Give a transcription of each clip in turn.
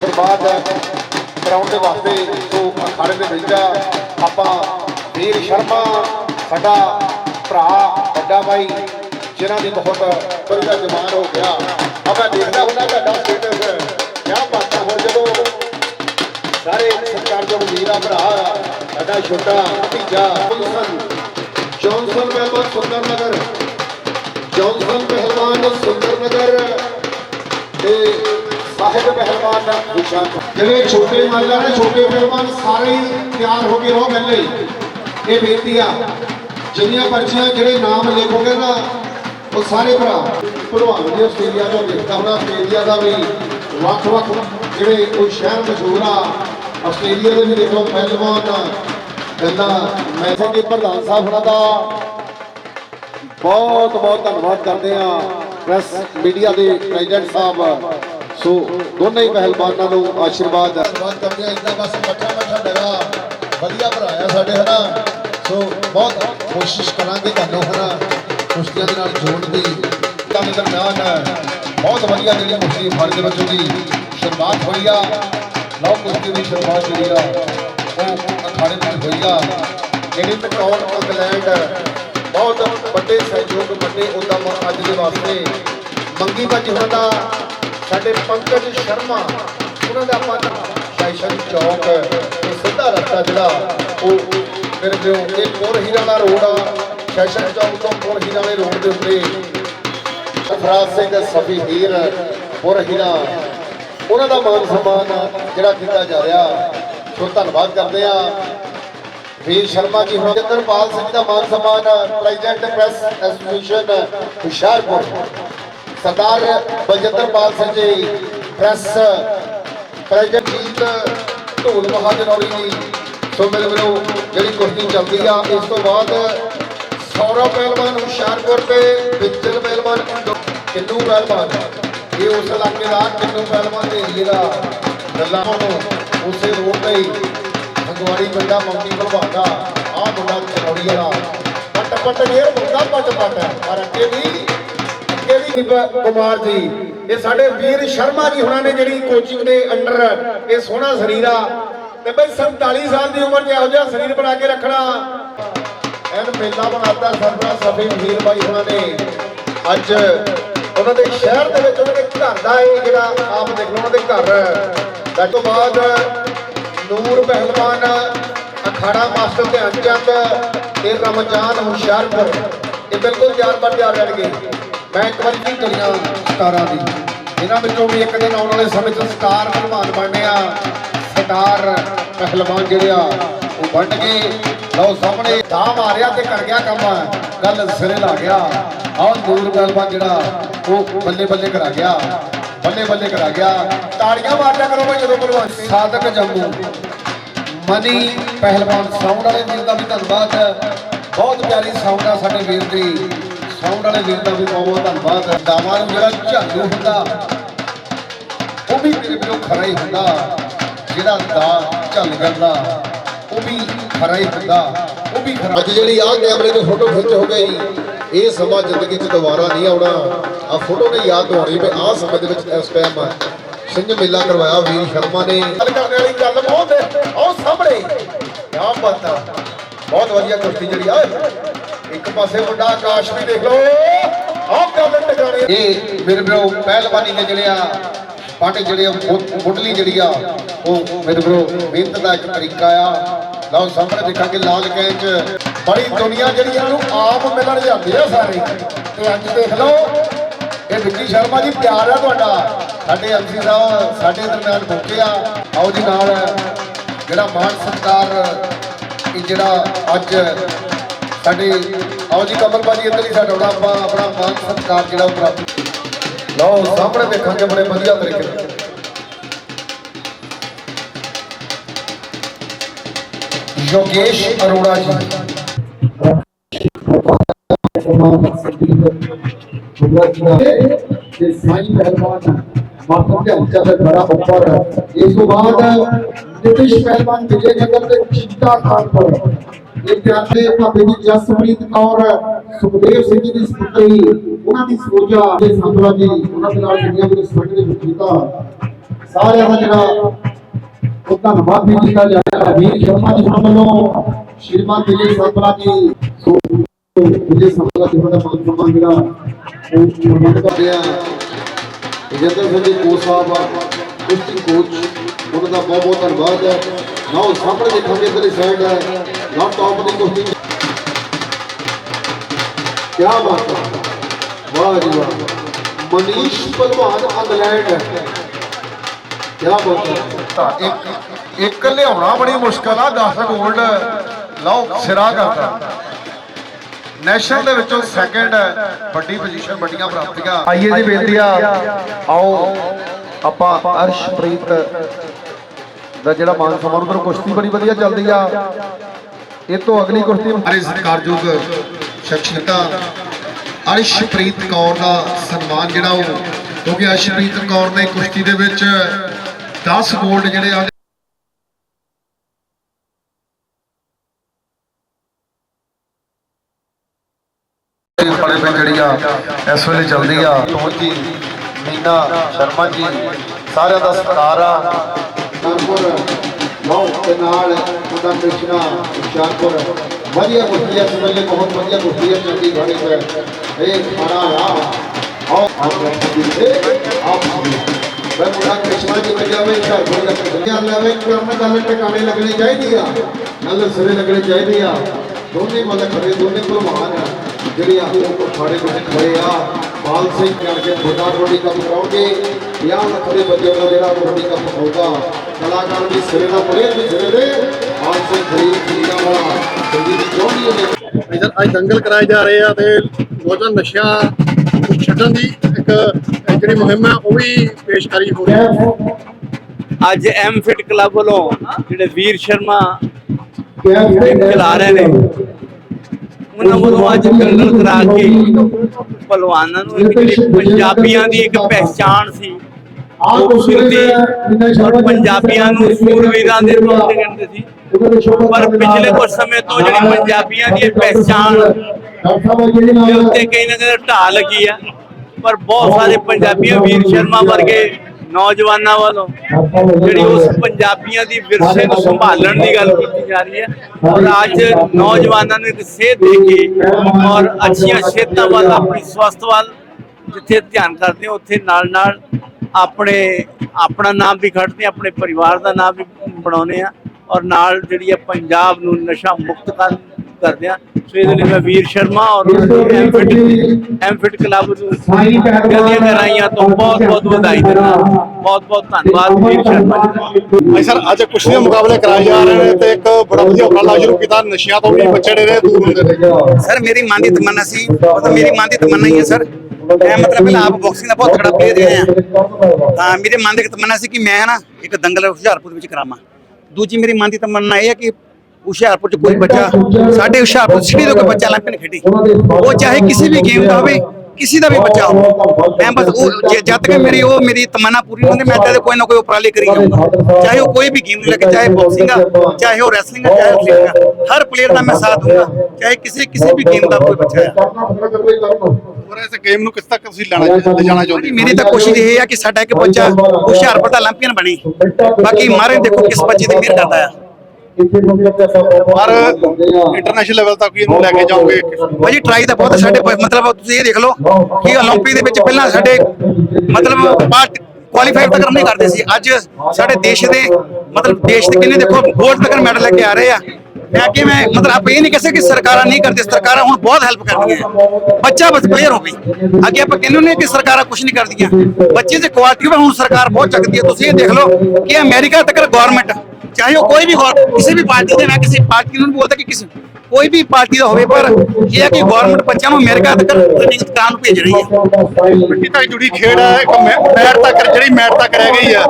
ਫਿਰ ਬਾਅਦ ਕਰਾਉਣ ਦੇ ਵਾਸਤੇ ਤੋਂ ਅਖਾੜੇ ਦੇ ਵਿੱਚ ਆਪਾਂ ਵੀਰ ਸ਼ਰਮਾ, ਸਾਡਾ ਭਰਾ, ਵੱਡਾ ਭਾਈ ਜਿਨ੍ਹਾਂ ਦੀ ਬਹੁਤ ਵਧੀਆ ਜਮਾਨ ਹੋ ਗਿਆ ਆ ਮੈਂ ਦੇਖਦਾ ਹੁੰਦਾ ਤੁਹਾਡਾ ਸਟੇਟਸ ਕਿਆ ਬਾਤਾਂ ਹੋ ਜਦੋਂ ਸਾਰੇ ਸਤਿਕਾਰਯੋਗ ਵੀਰਾ, ਭਰਾ, ਸਾਡਾ ਛੋਟਾ ਭਤੀਜਾ ਜਿਹੜੇ ਛੋਟੇ ਮਾਲਾ ਨੇ, ਛੋਟੇ ਪਹਿਲਵਾਨ ਸਾਰੇ ਤਿਆਰ ਹੋ ਕੇ ਰਹੋ ਪਹਿਲੇ ਹੀ। ਇਹ ਬੇਨਤੀ ਆ, ਜਿੰਨੀਆਂ ਪਰਚੀਆਂ, ਜਿਹੜੇ ਨਾਮ ਲਿਖੋਗੇ ਨਾ, ਉਹ ਸਾਰੇ ਭਰਾ, ਭਲਵਾਨ ਜੀ ਆਸਟ੍ਰੇਲੀਆ ਦਾ ਦੇਖਦਾ ਹੋਣਾ ਆਸਟ੍ਰੇਲੀਆ ਦਾ ਵੀ, ਵੱਖ ਵੱਖ ਜਿਹੜੇ ਕੋਈ ਸ਼ਹਿਰ ਮਸ਼ਹੂਰ ਆ, ਆਸਟ੍ਰੇਲੀਆ ਦੇ ਵੀ ਦੇਖ ਲਓ, ਪਹਿਲਵਾਨ ਕਹਿੰਦਾ, ਮੈਂ ਸਾਡੇ ਪ੍ਰਧਾਨ ਸਾਹਿਬ ਉਹਨਾਂ ਦਾ ਬਹੁਤ ਬਹੁਤ ਧੰਨਵਾਦ ਕਰਦੇ ਆ, ਪ੍ਰੈਸ ਮੀਡੀਆ ਦੇ ਪ੍ਰੈਜ਼ੀਡੈਂਟ ਸਾਹਿਬ ਸੋ ਦੋਨੇ ਹੀ ਪਹਿਲਵਾਨਾਂ ਨੂੰ ਆਸ਼ੀਰਵਾਦ ਧੰਨਵਾਦ ਕਰਦੇ ਆ ਇੰਨਾ ਬਸ ਮੱਠਾ ਮੱਠਾ ਡਗਾ ਵਧੀਆ ਭਰਾਇਆ ਸਾਡੇ, ਹਨਾ? ਸੋ ਬਹੁਤ ਕੋਸ਼ਿਸ਼ ਕਰਾਂਗੇ ਤੁਹਾਨੂੰ, ਹਨਾ? ਕੁਸ਼ਤੀਆਂ ਦੇ ਨਾਲ ਜੋੜ ਦੀ ਤਾਂ ਦੇ ਦਰਮਿਆਨ ਬਹੁਤ ਵਧੀਆ ਜਿਹੜੀ ਕੁਸ਼ਤੀ ਦੇ ਵਿੱਚ ਦੀ ਸ਼ੁਰੂਆਤ ਹੋਈ ਆ। ਲਓ, ਕੁਸ਼ਤੀ ਦੀ ਸ਼ੁਰੂਆਤ ਜਿਹੜੀ ਆ, ਉਹ ਅਖਾੜੇ ਵਿੱਚ ਹੋਈ ਆ। ਜਿਹੜੀ ਮਟੌਰ ਇੰਗਲੈਂਡ ਬਹੁਤ ਵੱਡੇ ਸਹਿਯੋਗ ਵੱਡੇ ਉਦਮ ਅੱਜ ਦੇ ਵਾਸਤੇ। ਮੰਗੀ ਬੱਜ ਹੋਣਾ ਦਾ ਸਾਡੇ ਪੰਕਜ ਸ਼ਰਮਾ, ਉਹਨਾਂ ਦਾ ਆਪਾਂ ਸ਼ੈਸ਼ਨ ਚੌਕ ਇਹ ਸਿੱਧਾ ਰਸਤਾ ਜਿਹੜਾ ਉਹ ਫਿਰ ਜੋ ਇਹ ਪੁਰ ਹੀਰਾ ਦਾ ਰੋਡ ਆ ਸ਼ੈਸ਼ਨ ਚੌਕ ਤੋਂ ਪੁਰ ਹੀਰਾ ਵਾਲੇ ਰੋਡ ਦੇ ਉੱਤੇ ਸਫਰਾਜ ਸਿੰਘ ਸਫੀ ਹੀਰ ਪੁਰ ਹੀਰਾ, ਉਹਨਾਂ ਦਾ ਮਾਨ ਸਨਮਾਨ ਜਿਹੜਾ ਕੀਤਾ ਜਾ ਰਿਹਾ। ਸੋ ਧੰਨਵਾਦ ਕਰਦੇ ਆ ਵੀਰ ਸ਼ਰਮਾ ਜੀ ਹੁਣ ਜਿੰਦਰਪਾਲ ਸਿੰਘ ਦਾ ਮਾਨ ਸਨਮਾਨ, president press association Hoshiarpur. Sardar Baljinderpal Singh ji, press president ਜੀਤ ਢੋਲ ਮਹਾਜਨੌਰੀ ਜੀ। ਸੋ ਮੇਰੇ ਵੱਲੋਂ ਜਿਹੜੀ ਕੁਸ਼ਤੀ ਚੱਲਦੀ ਆ, ਇਸ ਤੋਂ ਬਾਅਦ ਸੌਰਵ ਪਹਿਲਵਾਨ ਹੁਸ਼ਿਆਰਪੁਰ ਤੇ ਵਿਜਲ ਪਹਿਲਵਾਨ ਕਿੰਨੂ ਪਹਿਲਵਾਨ। ਇਹ ਉਸ ਇਲਾਕੇ ਦਾ ਕਿੰਨੂ ਪਹਿਲਵਾਨ ਦੇ ਏਰੀਏ ਦਾ ਗੱਲਾਂ ਨੂੰ ਉਸੇ ਰੋਡ ਤੇ ਹੀ ਫਗਵਾੜੀ ਪਿੰਡਾ ਮੰਡੀ ਭਲਵਾਨਾ ਆਹ ਮੁੰਡਾ ਚਰੌੜੀ ਵਾਲਾ। ਪੱਟ ਪੱਟ ਗੇਰ ਮੁੰਡਾ ਪੱਟ ਪੱਟ ਪਰ ਅੱਗੇ ਵੀ ਕੁਮਾਰ ਜੀ। ਇਹ ਸਾਡੇ ਵੀਰ ਸ਼ਰਮਾ ਜੀ ਹੁਣਾਂ ਨੇ ਜਿਹੜੀ ਕੋਚਿੰਗ ਦੇ ਅੰਡਰ ਇਹ ਸੋਹਣਾ ਸਰੀਰ ਆ। ਤੇ ਬਈ 47 ਸਾਲ ਦੀ ਉਮਰ 'ਚ ਇਹੋ ਜਿਹਾ ਸਰੀਰ ਬਣਾ ਕੇ ਰੱਖਣਾ। ਐਨ ਮੇਲਾ ਬਣਾਤਾ ਸਰਦਾਰ ਸਫੀ ਵੀਰ ਬਾਈ ਹੁਣਾਂ ਨੇ। ਅੱਜ ਉਹਨਾਂ ਦੇ ਸ਼ਹਿਰ ਦੇ ਵਿੱਚ ਉਹਨਾਂ ਦੇ ਘਰ ਦਾ ਇਹ ਜਿਹੜਾ ਆਪ ਦੇਖ ਲਓ ਉਹਨਾਂ ਦੇ ਘਰ। ਦਾ ਤੋਂ ਬਾਅਦ ਨੂਰ ਪਹਿਲਵਾਨ ਅਖਾੜਾ ਮਾਸਟਰ ਧਿਆਨ ਚੰਦ ਤੇ ਰਮਜ਼ਾਨ ਹੁਸ਼ਿਆਰਪੁਰ। ਇਹ ਬਿਲਕੁਲ ਤਿਆਰ ਬਣ ਤਿਆਰ ਰਹਿਣਗੇ। ਮੈਂ ਇੱਕ ਵਾਰੀ ਕੀ ਕਰੀਆਂ ਸਟਾਰਾਂ ਦੀ? ਇਹਨਾਂ ਵਿੱਚੋਂ ਵੀ ਇੱਕ ਦਿਨ ਆਉਣ ਵਾਲੇ ਸਮੇਂ 'ਚ ਸਟਾਰ ਪਹਿਲਵਾਨ ਬਣਨੇ ਆ। ਸਟਾਰ ਪਹਿਲਵਾਨ ਜਿਹੜੇ ਆ, ਉਹ ਬਣ ਗਏ। ਲਓ ਸਾਹਮਣੇ ਦਾ ਮਾਰਿਆ ਤੇ ਕਰ ਗਿਆ ਕੰਮ। ਗੱਲ ਸਿਰੇ ਲਾ ਗਿਆ। ਆਹ ਦੂਰ ਪਹਿਲਵਾਨ ਜਿਹੜਾ ਉਹ ਬੱਲੇ ਬੱਲੇ ਕਰਾ ਗਿਆ। ਬੱਲੇ ਬੱਲੇ ਕਰਾ ਗਿਆ। ਤਾੜੀਆਂ ਮਾਰਦਾ ਕਰੋ ਬਈ ਜਦੋਂ ਪਹਿਲਵਾਨ ਸਾਦਕ ਜੰਮੂ। ਮਨੀ ਪਹਿਲਵਾਨ ਸਾਊਂਡ ਵਾਲੇ ਵੀਰ ਦਾ ਵੀ ਧੰਨਵਾਦ। ਬਹੁਤ ਪਿਆਰੀ ਸਾਊਂਡ ਆ ਸਾਡੇ ਵੀਰ ਦੀ। ਸਾਊਂਡ ਵਾਲੇ ਵੀਰ ਦਾ ਵੀ ਬਹੁਤ ਬਹੁਤ ਧੰਨਵਾਦ ਦਾਮਾਂ ਨੂੰ ਜਿਹੜਾ ਝਾਲੂ ਹੁੰਦਾ ਉਹ ਵੀ ਮੇਰੇ ਕੋਲ ਖਰਾ ਹੀ ਹੁੰਦਾ। ਜਿਹੜਾ ਦਾ ਝੱਲ ਜਾਂਦਾ ਉਹ ਵੀ ਖਰਾ ਹੀ ਹੁੰਦਾ। ਉਹ ਵੀ ਖਰਾ ਅੱਜ ਜਿਹੜੀ ਆਹ ਕੈਮਰੇ ਤੇ ਫੋਟੋ ਖਿੱਚ ਹੋ ਗਈ ਇਹ ਸਮਾਂ ਜ਼ਿੰਦਗੀ 'ਚ ਦੁਬਾਰਾ ਨਹੀਂ ਆਉਣਾ। ਆ ਫੋਟੋ ਨੇ ਯਾਦ ਦਿਵਾਉਣੀ ਵੀ ਆਹ ਸਮੇਂ ਦੇ ਵਿੱਚ ਇਸ ਟਾਈਮ ਸਿੰਘ ਮੇਲਾ ਕਰਵਾਇਆ ਵੀਰ ਸ਼ਰਮਾ ਨੇ। ਗੱਲ ਕਰਨ ਵਾਲੀ ਗੱਲ ਬਹੁਤ ਹੈ। ਆਓ ਸਾਹਮਣੇ। ਕਿਆ ਬਾਤ ਆ। ਬਹੁਤ ਵਧੀਆ ਕੁਸ਼ਤੀ ਜਿਹੜੀ ਆ। ਇੱਕ ਪਾਸੇ ਮੁੰਡਾ ਆਕਾਸ਼ ਵੀ ਦੇਖ ਲਓ। ਆਹ ਗੱਲ ਟਿਕਾਣੇ ਇਹ ਮੇਰੇ ਬਰੋ, ਪਹਿਲਵਾਨੀ ਦੇ ਜਿਹੜੇ ਆ ਪਾਟੇ ਜਿਹੜੇ ਮੁੱਢਲੀ ਜਿਹੜੀ ਆ, ਉਹ ਮੇਰੇ ਬਰੋ, ਮਿਹਨਤ ਦਾ ਇੱਕ ਤਰੀਕਾ ਆ। ਲਓ, ਸਾਹਮਣੇ ਦੇਖਾਂਗੇ ਲਾਲ ਕੈਂਚ। ਬੜੀ ਦੁਨੀਆ ਜਿਹੜੀ ਇਹਨੂੰ ਆਪ ਮਿਲਣ ਜਾਂਦੀ ਆ ਸਾਰੇ। ਤੇ ਅੱਜ ਦੇਖ ਲਓ, ਇਹ ਵਿੱਕੀ ਸ਼ਰਮਾ ਜੀ ਪਿਆਰ ਆ ਤੁਹਾਡਾ। ਸਾਡੇ ਐਮਸੀ ਸਾਹਿਬ ਸਾਡੇ ਦਰਮਿਆਨ ਪਹੁੰਚੇ ਆ। ਆਓ ਜੀ ਨਾਲ, ਜਿਹੜਾ ਮਾਨ ਸਤਿਕਾਰ ਇਹ ਜਿਹੜਾ ਅੱਜ ਸਾਡੇ ਆਓ ਜੀ ਕਮਲ ਬਾਜੀ ਇੱਧਰ ਹੀ ਸਾਡਾ ਆਪਾਂ ਆਪਣਾ ਮਾਨ ਸਤਿਕਾਰ ਜਿਹੜਾ ਉਹ ਪ੍ਰਾਪਤ ਲਓ, ਸਾਹਮਣੇ ਦੇਖਾਂਗੇ ਬੜੇ ਵਧੀਆ ਤਰੀਕੇ ਨਾਲ। ਯੋਗੇਸ਼ ਅਰੋੜਾ ਜੀ। ਤੇ ਸਾਈਂ ਪਹਿਲਵਾਨ ਮਾਤਮ ਦੇ ਉੱਚਾ ਤੇ ਬੜਾ ਉੱਪਰ ਇਸ ਤੋਂ ਬਾਅਦ ਨਿਤਿਸ਼ ਪਹਿਲਵਾਨ ਵਿਜੇ ਨਗਰ ਤੇ ਚਿੱਟਾ ਖਾਨਪੁਰ ਇਹ ਪਿਆਰੇ ਭਾਬੀ ਜੀ ਜਸਪ੍ਰੀਤ ਕੌਰ, ਸੁਖਦੇਵ ਸਿੰਘ ਦੀ ਸਪੁੱਤਰੀ, ਉਹਨਾਂ ਦੀ ਸੋਜਾ ਦੇ ਸੰਤਰਾ ਜੀ ਉਹਨਾਂ ਦੇ ਨਾਲ ਜਿਹੜੀਆਂ ਵੀ ਸੰਗਤ ਦੇ ਵਿੱਚ ਕੀਤਾ। ਸਾਰਿਆਂ ਦਾ ਜਿਹੜਾ ਉਹ ਧੰਨਵਾਦ ਵੀ ਕੀਤਾ ਜਾ ਰਿਹਾ ਵੀਰ ਸ਼ਰਮਾ ਜੀ ਉਹਨਾਂ ਵੱਲੋਂ ਸ਼੍ਰੀਮਾਨ ਵਿਜੇ ਸੰਤਰਾ ਜੀ ਸੋ ਵਿਜੇ ਸੰਤਰਾ ਜੀ ਦਾ ਮਾਨ ਸਨਮਾਨ ਜਿਹੜਾ ਉਹ ਪ੍ਰਬੰਧ ਕਰਦੇ ਆ ਜੇਂਦਰ ਸਿੰਘ ਜੀ ਕੋਚ ਸਾਹਿਬ ਕੁਸ਼ਤੀ ਕੋਚ ਉਹਨਾਂ ਦਾ ਬਹੁਤ ਬਹੁਤ ਧੰਨਵਾਦ ਹੈ। ਨਾ ਸਾਹਮਣੇ ਦੇਖਾਂਗੇ ਇਧਰਲੀ ਸਾਈਡ ਹੈ, ਨਾ ਟੌਪ ਦੀ ਕੁਸ਼ਤੀ। ਕੀ ਬਾਤ ਹੈ। ਵਾਹ ਜੀ ਵਾਹ। ਮਨੀਸ਼ ਪਹਿਲਵਾਨ ਇੰਗਲੈਂਡ ਕੀ ਬਾਤ ਹੈ। ਇੱਕ ਇੱਕ ਲਿਆਉਣਾ ਬੜੀ ਮੁਸ਼ਕਲ ਆ 10 골ਡ ਲਓ, ਸਿਰਾ ਕਰਦਾ ਨੈਸ਼ਨਲ ਦੇ ਵਿੱਚੋਂ ਸੈਕੰਡ ਵੱਡੀ ਪੋਜੀਸ਼ਨ ਵੱਡੀਆਂ ਪ੍ਰਾਪਤੀਆਂ। ਆਈਏ ਜੀ ਬੇਨਤੀ ਆ। ਆਓ। ਆਪਾਂ ਅਰਸ਼ਪ੍ਰੀਤ ਦਾ ਜਿਹੜਾ ਮਾਨ ਸਨਮਾਨ ਉਧਰ ਕੁਸ਼ਤੀ ਬੜੀ ਵਧੀਆ ਚੱਲਦੀ ਆ। ਇਹ ਤੋਂ ਅਗਲੀ ਕੁਸ਼ਤੀ ਹਮਾਰੇ ਸਤਿਕਾਰਯੋਗ ਸ਼ਖਸੀਅਤਾਂ ਅਰਸ਼ਪ੍ਰੀਤ ਕੌਰ ਦਾ ਸਨਮਾਨ ਜਿਹੜਾ ਉਹ ਕਿਉਂਕਿ ਅਰਸ਼ਪ੍ਰੀਤ ਕੌਰ ਨੇ ਕੁਸ਼ਤੀ ਦੇ ਵਿੱਚ 10 골ਡ ਜਿਹੜੇ ਆ ਬੜੇ ਜਿਹੜੀ ਆ, ਇਸ ਵੇਲੇ ਚੱਲਦੀ ਆ। ਜੀ, ਮੀਨਾ ਸ਼ਰਮਾ ਜੀ, ਸਾਰਿਆਂ ਦਾ ਸਤਿਕਾਰ ਆ। ਕਾਨਪੁਰ ਲਓ ਤੇ ਨਾਲ ਉਹਦਾ ਕ੍ਰਿਸ਼ਨਾ ਹੁਸ਼ਿਆਰਪੁਰ ਵਧੀਆ ਕੁਸ਼ਤੀ ਇਸ ਵੇਲੇ ਬਹੁਤ ਵਧੀਆ ਕੁਸ਼ਤੀ ਹੈ ਚੰਗੀ ਘੜੀ ਹੈ ਇਹ ਖਾਣਾ ਆ। ਆਓ ਆਪ ਰੱਖੀ ਤੇ ਆਪ ਸੁਣੀ ਮੈਂ ਮੁੰਡਾ ਕ੍ਰਿਸ਼ਨਾ ਜੀ ਲੱਗਿਆ ਹੋਇਆ ਹੁਸ਼ਿਆਰਪੁਰ ਦਾ ਕ੍ਰਿਸ਼ਨਾ। ਲੈਵੇ ਗੱਲ ਟਿਕਾਣੇ ਲੱਗਣੇ ਚਾਹੀਦੀ ਆ। ਗੱਲ ਸਿਰੇ ਲੱਗਣੇ ਚਾਹੀਦੇ ਆ। ਦੋਨੇ ਮੱਲ ਖੜੇ, ਦੋਨੇ ਭਲਵਾਨ ਆ। ਜਿਹੜੇ ਆ ਉਹ ਖਾੜੇ ਵਿੱਚ ਖੜੇ ਆ। ਬਾਲ ਸਿੰਘ ਕਰਕੇ ਵੱਡਾ ਰੋੜੀ ਕੰਮ ਕਰਾਉਣਗੇ 50 ਲੱਖ ਦੇ ਬੱਜਟ ਦਾ ਜਿਹੜਾ ਰੋੜੀ ਕੰਮ ਹੋਊਗਾ ਕਲਾਕਾਰ ਵੀ ਸਿਰੇ ਦਾ ਪਲੇਅਰ ਵੀ ਸਿਰੇ ਦੇ। ਬਾਲ ਸਿੰਘ ਖਰੀਦ ਖਰੀਦਾ ਵਾਲਾ। ਸੰਗੀਤ ਜੋੜੀ ਉਹਨੇ ਇਧਰ ਅੱਜ ਦੰਗਲ ਕਰਾਏ ਜਾ ਰਹੇ ਆ ਤੇ ਨੌਜਵਾਨ ਨਸ਼ਿਆਂ ਨੂੰ ਛੱਡਣ ਦੀ ਇੱਕ ਜਿਹੜੀ ਮੁਹਿੰਮ ਹੈ ਉਹ ਵੀ ਪੇਸ਼ਕਾਰੀ ਹੋ ਰਹੀ ਹੈ। ਅੱਜ ਐਮ ਫਿਟ ਕਲੱਬ ਵੱਲੋਂ ਜਿਹੜੇ ਵੀਰ ਸ਼ਰਮਾ ਚਲਾ ਰਹੇ ਨੇ। ਉਹਨਾਂ ਵੱਲੋਂ ਅੱਜ ਦੰਗਲ ਕਰਾ ਕੇ ਪਹਿਲਵਾਨਾਂ ਨੂੰ ਇੱਕ ਜਿਹੜੀ ਪੰਜਾਬੀਆਂ ਦੀ ਇੱਕ ਪਹਿਚਾਣ ਸੀ। ਖੂਬਸੂਰਤੀ ਔਰ ਪੰਜਾਬੀਆਂ ਨੂੰ ਸੂਰਵੀਰਾਂ ਦੇ ਤੌਰ ਤੇ ਕਹਿੰਦੇ ਸੀ। ਪਰ ਪਿਛਲੇ ਕੁਝ ਸਮੇਂ ਤੋਂ ਜਿਹੜੀ ਪੰਜਾਬੀਆਂ ਦੀ ਪਹਿਚਾਣ ਦੇ ਉੱਤੇ ਕਈ ਨਾ ਕਈ ਢਾਹ ਲੱਗੀ ਆ। ਪਰ ਬਹੁਤ ਸਾਰੇ ਪੰਜਾਬੀ ਵੀਰ ਸ਼ਰਮਾ ਵਰਗੇ ਨੌਜਵਾਨਾਂ ਵੱਲੋਂ ਜਿਹੜੀ ਉਸ ਪੰਜਾਬੀਆਂ ਦੀ ਵਿਰਸੇ ਨੂੰ ਸੰਭਾਲਣ ਦੀ ਗੱਲ ਕੀਤੀ ਜਾ ਰਹੀ ਹੈ। ਔਰ ਅੱਜ ਨੌਜਵਾਨਾਂ ਨੂੰ ਇੱਕ ਸੇਧ ਦੇ ਕੇ ਔਰ ਅੱਛੀਆਂ ਸਿਹਤਾਂ ਵੱਲ, ਆਪਣੀ ਸਵਸਥ ਵੱਲ ਜਿੱਥੇ ਧਿਆਨ ਕਰਦੇ ਹੋ, ਉੱਥੇ ਨਾਲ ਨਾਲ ਆਪਣੇ, ਆਪਣਾ ਨਾਮ ਵੀ ਖੜਦੇ ਆਪਣੇ ਪਰਿਵਾਰ ਦਾ ਨਾਮ ਵੀ ਬਣਾਉਨੇ ਆ ਔਰ ਨਾਲ ਜਿਹੜੀ ਹੈ ਪੰਜਾਬ ਨੂੰ ਨਸ਼ਾ ਮੁਕਤ ਕਰਨ ਕਰਦੇ ਆ ਸੋ ਇਹਦੇ ਲਈ ਮੈਂ ਵੀਰ ਸ਼ਰਮਾ ਔਰ ਐਮਫਿਟ ਐਮਫਿਟ ਕਲੱਬ ਨੂੰ ਗਲੀਆਂ ਕਰਾਈਆਂ ਤੋਂ ਬਹੁਤ ਬਹੁਤ ਵਧਾਈ ਦਿੰਦਾ ਬਹੁਤ ਬਹੁਤ ਧੰਨਵਾਦ ਵੀਰ ਸ਼ਰਮਾ ਜੀ। ਭਾਈ ਸਰ ਅੱਜ ਕੁਸ਼ਤੀ ਦੇ ਮੁਕਾਬਲੇ ਕਰਾਏ ਜਾ ਰਹੇ ਨੇ ਤੇ ਇੱਕ ਬੜਾ ਵਧੀਆ ਉਪਰਾਲਾ ਸ਼ੁਰੂ ਕੀਤਾ ਨਸ਼ਿਆਂ ਤੋਂ ਵੀ ਬੱਚੇ ਜਿਹੜੇ ਦੂਰ ਹੁੰਦੇ ਨੇ। ਸਰ ਮੇਰੀ ਮਨ ਦੀ ਤਮੰਨਾ ਸੀ ਉਹ ਤਾਂ ਮੇਰੀ ਮਨ ਦੀ ਤਮੰਨਾ ਹੀ ਹੈ ਸਰ। ਮੈਂ ਮਤਲਬ ਪਹਿਲਾਂ ਆਪ ਬਾਕਸਿੰਗ ਦਾ ਬਹੁਤ ਤਕੜਾ ਪਲੇਅਰ ਰਿਹਾ ਹਾਂ। ਤਾਂ ਮੇਰੇ ਮਨ ਦੀ ਤਮੰਨਾ ਸੀ ਕਿ ਮੈਂ ਨਾ ਇੱਕ ਦੰਗਲ ਹੁਸ਼ਿਆਰਪੁਰ ਵਿੱਚ ਕਰਾਵਾਂ। ਦੂਜੀ ਮੇਰੀ ਮਨ ਦੀ ਤਮੰਨਾ ਇਹ ਹੈ ਕਿ ਹੁਸ਼ਿਆਰਪੁਰ ਚ ਕੋਈ ਬੱਚਾ ਸਾਡੇ ਹੁਸ਼ਿਆਰਪੁਰ ਸਿਟੀ ਤੋਂ ਕੋਈ ਬੱਚਾ 올림픽 ਖੇਡੀ। ਉਹ ਚਾਹੇ ਕਿਸੇ ਵੀ ਗੇਮ ਦਾ ਹੋਵੇ ਕਿਸੇ ਦਾ ਵੀ ਬੱਚਾ ਹੋਵੇ। ਮੈਂ ਬਸ ਉਹ ਜਦ ਤੱਕ ਮੇਰੀ ਉਹ ਮੇਰੀ ਤਮੰਨਾ ਪੂਰੀ ਹੁੰਦੀ ਮੈਂ ਤਾਂ ਕੋਈ ਨਾ ਕੋਈ ਉਪਰਾਲੇ ਕਰੀ ਜਾਊਂਗਾ। ਚਾਹੇ ਉਹ ਕੋਈ ਵੀ ਗੇਮ ਲੱਗੇ ਚਾਹੇ ਬਾਕਸਿੰਗ ਆ ਚਾਹੇ ਉਹ ਰੈਸਲਿੰਗ ਆ ਚਾਹੇ ਐਥਲੀਟ ਹਰ ਪਲੇਅਰ ਦਾ ਮੈਂ ਸਾਥ ਦੂੰਗਾ ਚਾਹੇ ਕਿਸੇ ਕਿਸੇ ਵੀ ਗੇਮ ਦਾ ਕੋਈ ਬੱਚਾ ਹੈ ਔਰ ਇਸ ਗੇਮ ਨੂੰ ਕਿਸ ਤੱਕ ਤੁਸੀਂ ਲੈਣਾ ਜਾਣਾ ਚਾਹੁੰਦੇ ਮੇਰੀ ਤਾਂ ਕੋਸ਼ਿਸ਼ ਇਹ ਹੈ ਕਿ ਸਾਡਾ ਇੱਕ ਬੱਚਾ ਹੁਸ਼ਿਆਰਪੁਰ ਦਾ 올림픽ੀਅਨ ਬਣੇ। ਬਾਕੀ ਮਾਰੇ ਦੇਖੋ ਕਿਸ ਬੱਚੇ ਦੀ ਮਿਹਰ ਕਰਦਾ ਹੈ ਪਰ ਇੰਟਰਨੈਸ਼ਨਲ ਲੈਵਲ ਤੱਕ ਵੀ ਇਹਨੂੰ ਲੈ ਕੇ ਜਾਓਗੇ ਭਾਜੀ ਟਰਾਈ ਤਾਂ ਬਹੁਤ ਹੈ ਸਾਡੇ ਕੋਲ। ਮਤਲਬ ਤੁਸੀਂ ਇਹ ਦੇਖ ਲਓ ਕਿ 올림픽 ਦੇ ਵਿੱਚ ਪਹਿਲਾਂ ਸਾਡੇ ਮਤਲਬ ਪਾਰਟ ਕੁਆਲੀਫਾਈ ਤੱਕ ਨਹੀਂ ਕਰਦੇ ਸੀ ਅੱਜ ਸਾਡੇ ਦੇਸ਼ ਦੇ ਮਤਲਬ ਦੇਸ਼ ਦੇ ਕਿੰਨੇ ਦੇਖੋ ਗੋਲਡ ਤੱਕ ਮੈਡਲ ਲੈ ਕੇ ਆ ਰਹੇ ਆ ਮੈਂ ਕਿ ਮੈਂ ਮਤਲਬ ਆਪ ਇਹ ਨਹੀਂ ਕਹਿ ਸਕਦੇ ਕਿ ਸਰਕਾਰਾਂ ਨਹੀਂ ਕਰਦੀ ਸਰਕਾਰਾਂ ਹੁਣ ਬਹੁਤ ਹੈਲਪ ਕਰਦੀਆਂ ਬੱਚਾ ਬਸ ਪਲੇਅਰ ਹੋਵੇ ਅੱਗੇ ਆਪਾਂ ਕਹਿੰਦੇ ਹੁੰਦੇ ਹਾਂ ਕਿ ਸਰਕਾਰਾਂ ਕੁਝ ਨਹੀਂ ਕਰਦੀਆਂ ਬੱਚੇ ਦੀ ਕੁਆਲਿਟੀ ਵੀ ਹੁਣ ਸਰਕਾਰ ਬਹੁਤ ਚੱਕਦੀ ਹੈ ਤੁਸੀਂ ਇਹ ਦੇਖ ਲਓ ਕਿ ਅਮਰੀਕਾ ਤੱਕ ਗਵਰਨਮੈਂਟ ਚਾਹੇ ਉਹ ਕੋਈ ਵੀ ਗੌਰ- ਕਿਸੇ ਵੀ ਪਾਰਟੀ ਦੇ ਮੈਂ ਕਿਸੇ ਪਾਰਟੀ ਨੂੰ ਬੋਲਦਾ ਕਿ ਕਿਸੇ ਕੋਈ ਵੀ ਪਾਰਟੀ ਦਾ ਹੋਵੇ ਪਰ ਇਹ ਹੈ ਕਿ ਗਵਰਨਮੈਂਟ ਬੱਚਿਆਂ ਨੂੰ ਅਮਰੀਕਾ ਤੱਕ ਟ੍ਰੇਨਿੰਗ ਕਰਾਉਣ ਭੇਜ ਰਹੀ ਹੈ। ਮਿੱਟੀ ਤੱਕ ਜੁੜੀ ਖੇਡ ਹੈ ਇੱਕ ਮੈਟ ਤੱਕ ਜਿਹੜੀ ਮੈਟ ਤੱਕ ਰਹਿ ਗਈ ਹੈ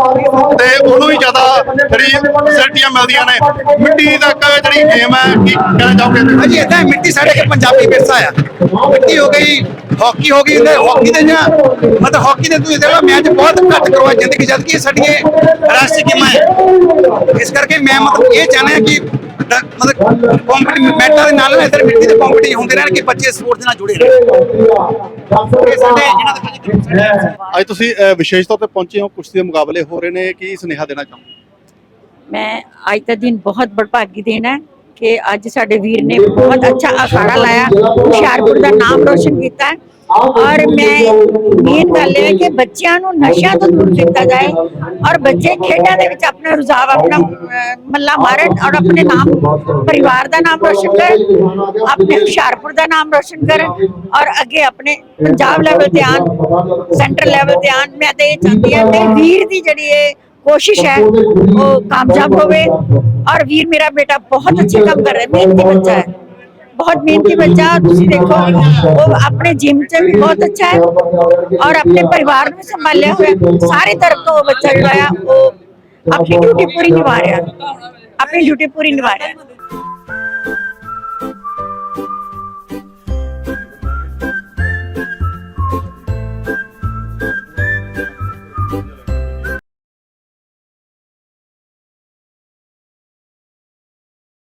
ਤੇ ਉਹਨੂੰ ਹੀ ਜ਼ਿਆਦਾ ਜਿਹੜੀ ਫੈਸਿਲਿਟੀਆਂ ਮਿਲਦੀਆਂ ਨੇ। ਮਿੱਟੀ ਤੱਕ ਜਿਹੜੀ ਗੇਮ ਹੈ ਕੀ ਕਹਿਣਾ ਚਾਹੋਗੇ? ਅਜੀ ਇਦਾਂ ਮਿੱਟੀ ਸਾਡੇ ਕੇ ਪੰਜਾਬੀ ਵਿਰਸਾ ਆ। ਮਿੱਟੀ ਹੋ ਗਈ ਹਾਕੀ ਹੋ ਗਈ ਤੇ ਹਾਕੀ ਦੇ ਜਾਂ ਮਤਲਬ ਹਾਕੀ ਦੇ ਤੁਸੀਂ ਦੇਖੋ ਮੈਚ ਬਹੁਤ ਘੱਟ ਕਰਵਾ ਜ਼ਿੰਦਗੀ ਜਦ ਕਿ ਸਾਡੀਆਂ ਰਾਸ਼ਟਰੀ ਗੇਮਾਂ ਹੈ। ਇਸ ਕਰਕੇ ਮੈਂ ਮਤਲਬ ਇਹ ਚਾਹੁੰਦਾ ਕਿ ਮਤਲਬ ਮੈਟਾਂ ਦੇ ਨਾਲ ਇੱਧਰ ਮਿੱਟੀ ਦੇ ਕੰਪੀਟੀਸ਼ਨ ਹੁੰਦੇ ਰਹਿਣ ਕਿ ਬੱਚੇ ਸਪੋਰਟਸ ਨਾਲ ਜੁੜੇ ਰਹਿਣ। ਇਹ ਸਾਡੇ ਇਹਨਾਂ ਦੇ ਸਾਡੇ ਅੱਜ ਤੁਸੀਂ ਵਿਸ਼ੇਸ਼ ਤੌਰ ਤੇ ਪਹੁੰਚੇ ਹੋ ਕੁਸ਼ਤੀ ਦੇ ਮੁਕਾਬਲੇ ਹੋ ਰਹੇ ਨੇ ਕੀ ਸੁਨੇਹਾ ਦੇਣਾ ਚਾਹੋਗੇ? ਮੈਂ ਅੱਜ ਦਾ ਦਿਨ ਬਹੁਤ ਬੜਭਾਗੀ ਦਿਨ ਹੈ ਕਿ ਅੱਜ ਸਾਡੇ ਵੀਰ ਨੇ ਬਹੁਤ ਅੱਛਾ ਅਖਾੜਾ ਲਾਇਆ ਹੁਸ਼ਿਆਰਪੁਰ ਦਾ ਨਾਮ ਰੋਸ਼ਨ ਕੀਤਾ ਹੈ। ਔਰ ਮੈਂ ਮੇਨ ਗੱਲ ਹੈ ਕਿ ਬੱਚਿਆਂ ਨੂੰ ਨਸ਼ਿਆਂ ਤੋਂ ਦੂਰ ਕੀਤਾ ਜਾਏ ਔਰ ਬੱਚੇ ਖੇਡਾਂ ਦੇ ਵਿੱਚ ਆਪਣਾ ਰੁਝਾਵ, ਆਪਣਾ ਮੱਲਾ ਮਾਰਨ ਔਰ ਆਪਣੇ ਨਾਮ, ਪਰਿਵਾਰ ਦਾ ਨਾਮ ਰੋਸ਼ਨ ਕਰਨ, ਆਪਣੇ ਹੁਸ਼ਿਆਰਪੁਰ ਦਾ ਨਾਮ ਰੋਸ਼ਨ ਕਰਨ ਔਰ ਅੱਗੇ ਆਪਣੇ ਪੰਜਾਬ ਲੈਵਲ ਤੇ ਆਉਣ ਸੈਂਟਰ ਲੈਵਲ ਤੇ ਆਉਣ। ਮੈਂ ਤਾਂ ਇਹ ਚਾਹੁੰਦੀ ਹਾਂ ਕਿ ਵੀਰ ਦੀ ਜਿਹੜੀ ਇਹ ਕੋਸ਼ਿਸ਼ ਹੈ, ਉਹ ਕਾਮਯਾਬ ਹੋਵੇ ਔਰ ਵੀਰ ਮੇਰਾ ਬੇਟਾ ਬਹੁਤ ਅੱਛੇ ਕੰਮ ਕਰ ਰਿਹਾ ਹੈ ਮਿਹਨਤੀ ਬੱਚਾ ਹੈ। ਬਹੁਤ ਮਿਹਨਤੀ ਬੱਚਾ ਤੁਸੀਂ ਦੇਖੋ ਉਹ ਆਪਣੇ ਜਿਮ 'ਚ ਵੀ ਬਹੁਤ ਅੱਛਾ ਹੈ ਔਰ ਆਪਣੇ ਪਰਿਵਾਰ ਨੂੰ ਸੰਭਾਲਿਆ ਹੋਇਆ ਹੈ। ਸਾਰੇ ਤਰਫ ਤੋਂ ਉਹ ਬੱਚਾ ਜਿਹੜਾ ਆ ਉਹ ਆਪਣੀ ਡਿਊਟੀ ਪੂਰੀ ਨਿਭਾ ਰਿਹਾ ਆਪਣੀ ਡਿਊਟੀ ਪੂਰੀ ਨਿਭਾ ਰਿਹਾ